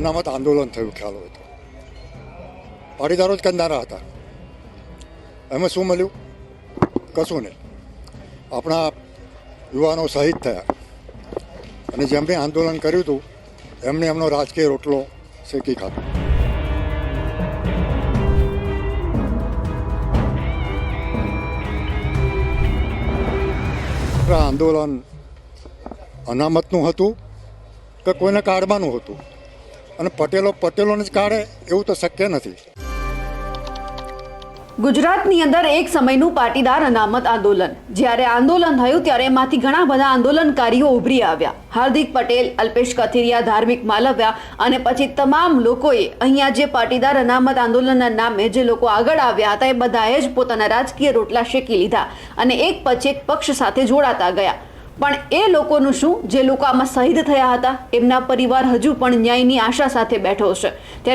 અનામત આંદોલન થયું ખ્યાલ હોય તો પાટીદારો જ કરનારા હતા એમાં શું મળ્યું કશું નહીં આપણા યુવાનો શહીદ થયા અને જેમણે આંદોલન કર્યું હતું એમણે એમનો રાજકીય રોટલો શેકી ખાધો આંદોલન અનામતનું હતું કે કોઈને કાઢવાનું હતું અને પટેલો પટેલોને જ કાઢે, એવું તો શક્ય નથી. ગુજરાતની અંદર એક સમયનું પાટીદાર અનામત આંદોલન. જ્યારે આંદોલન થયું, ત્યારે એમાંથી ઘણા બધા આંદોલનકારીઓ ઉભરી આવ્યા. હાર્દિક પટેલ, અલ્પેશ કથિરિયા, ધાર્મિક માલવ્યા અને પછી તમામ લોકોએ અહીંયા જે પાટીદાર અનામત આંદોલનના નામે જે લોકો આગળ આવ્યા હતા, એ બધાએ જ પોતાના રાજકીય રોટલા શેકી લીધા અને એક પછી એક પક્ષ સાથે જોડાતા ગયા. પણ એ લોકોનું શું? જે લોકો આમાં શહીદ થયા હતા, એમના પરિવાર હજુ પણ ન્યાયની આશા સાથે બેઠો છે. ત્યારે